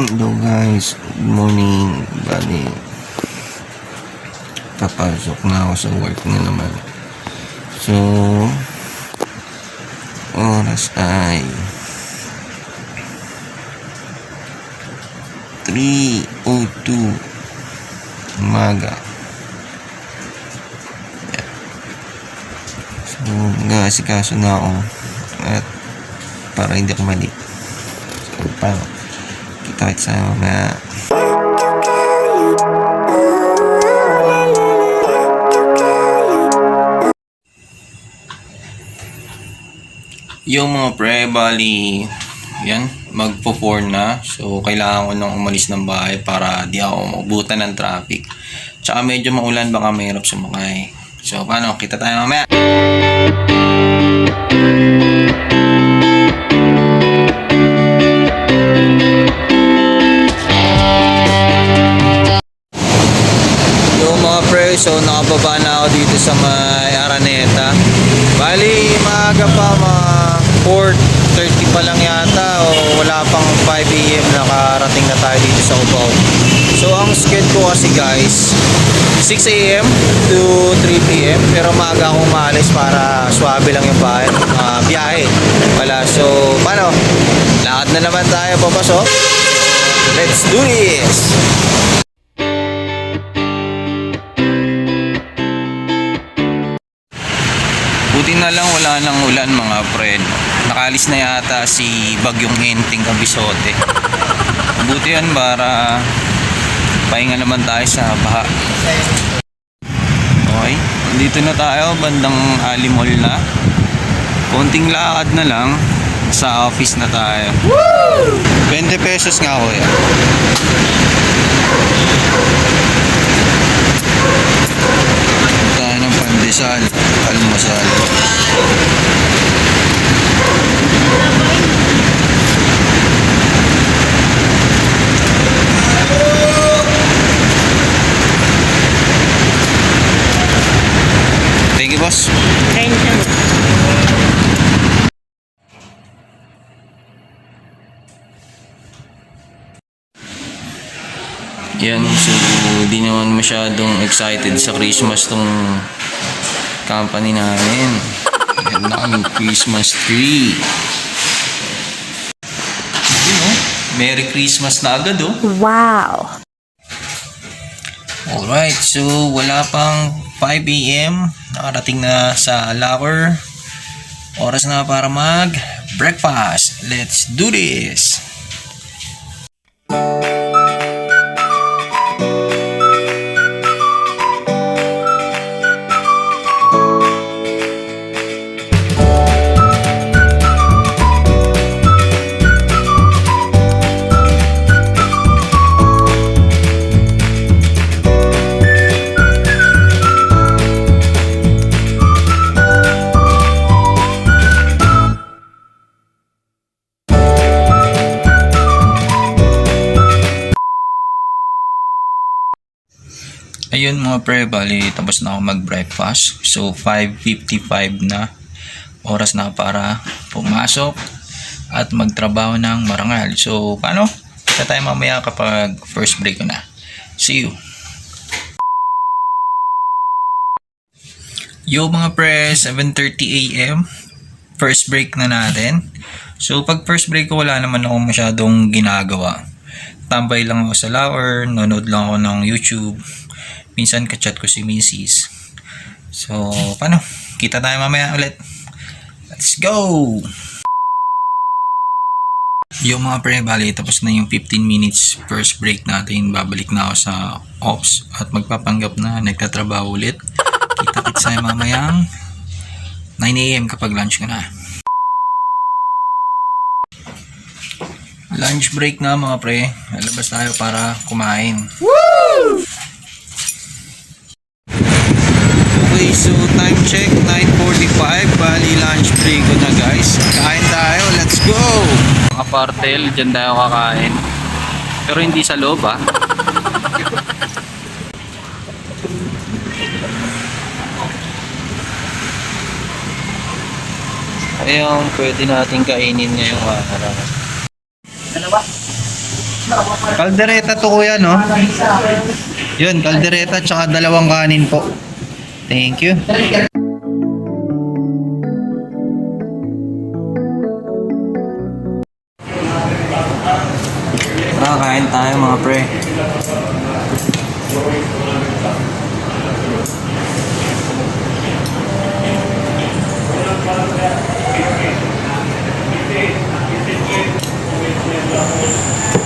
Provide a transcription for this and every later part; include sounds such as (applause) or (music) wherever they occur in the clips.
Hello guys, good morning. Bali, papasok na ako sa work na naman. So, oras ay 3.02 umaga. So, nag-aasikaso na ako at para hindi ako mali. So, paano? Kita sa mamaya. Yung mga pre, bali, yan, magpo 4 na. So, kailangan ko nang umalis ng bahay para di ako mabutan ng traffic. Tsaka medyo maulan, baka mahirap sumakay. So, paano? Kita tayo mamaya. So nakababa na ako dito sa may Araneta. Bali, maaga pa, mga 4.30 pa lang yata o wala pang 5 a.m. nakarating na tayo dito sa Cubao. So, ang schedule ko kasi guys, 6 a.m. to 3 p.m. Pero maaga akong maalis para swabe lang yung bahay, uh, biyahe. Wala, so, paano? Lakad na naman tayo papasok. Let's do this! Buti na lang wala nang ulan mga friend. Nakalis na yata si Bagyong Enting Kabisote. (laughs) Buti yan para pahinga naman tayo sa baha. Okay, dito na tayo, bandang Alimol na. Konting lakad na lang, sa office na tayo. 20 pesos nga ako eh. tayo ng pandesal, almusal. Thank you, boss. Thank you. Yan, so di naman masyadong excited sa Christmas tong company namin. Yan na kaming Christmas tree. You know, Merry Christmas na agad oh. Wow. Alright, so wala pang 5 a.m. Nakarating na sa locker. Oras na para mag breakfast. Let's do this! Ayun mga pre, bali tapos na ako mag-breakfast. So 5.55 na oras na para pumasok at magtrabaho ng marangal. So paano? Kita tayo mamaya kapag first break ko na. See you! Yo mga pre, 7.30 a.m. First break na natin. So pag first break ko wala naman ako masyadong ginagawa. Tambay lang ako sa lower, nanonood lang ako ng YouTube. Minsan kachat ko si Mrs. So, paano? Kita tayo mamaya ulit. Let's go! Yung mga pre, bali, tapos na yung 15 minutes first break natin. Babalik na ako sa ops at magpapanggap na nagtatrabaho ulit. Kita-kits tayo mamayang 9am kapag lunch ko na. Lunch break na mga pre. Lalabas tayo para kumain. Okay, so time check 9.45 Bali lunch break ko na guys Kain tayo, let's go! Mga partel, dyan tayo kakain Pero hindi sa loob ah (laughs) Ayun, pwede natin kainin ngayong araw Dalawa. Kaldereta to kuya, no? Yun, kaldereta tsaka dalawang kanin po. Thank you. Tara, kain tayo mga pre. Sarap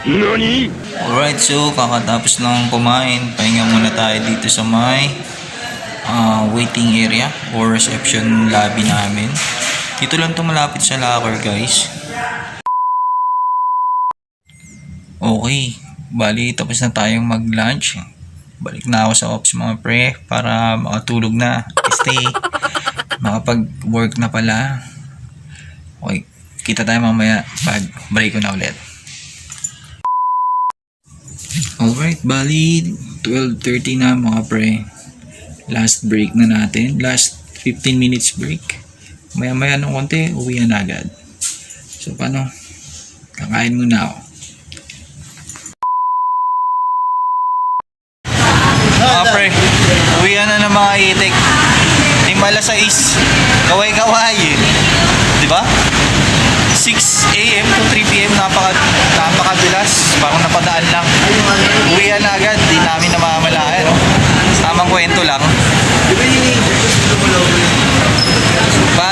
Alright, so kakatapos lang kumain, pahinga muna tayo dito sa may ah, waiting area or reception lobby namin. Dito lang to malapit sa locker, guys. Okay, bali tapos na tayong mag-lunch. Balik na ako sa office mga pre para makatulog na, stay, (laughs) makapag-work na pala. Okay, kita tayo mamaya pag break ko na ulit. Alright, bali 12.30 na mga pre. Last break na natin. Last 15 minutes break. Maya maya ng konti, uwi na agad. So paano? Kakain muna ako. Mga pre, uwi na ng mga itik. Timala sa is. Kaway-kaway. Di ba? 6 a.m. to 3 p.m. napaka napakabilas. Parang napadaan lang.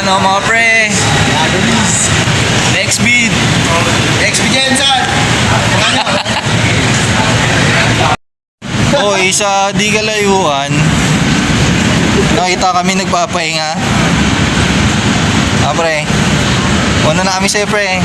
Paano mga pre? Next beat. Next beat Jensen! Oy, sa di kalayuan, nakita kami nagpapahinga. Ah, pre. Una na kami sa'yo, pre.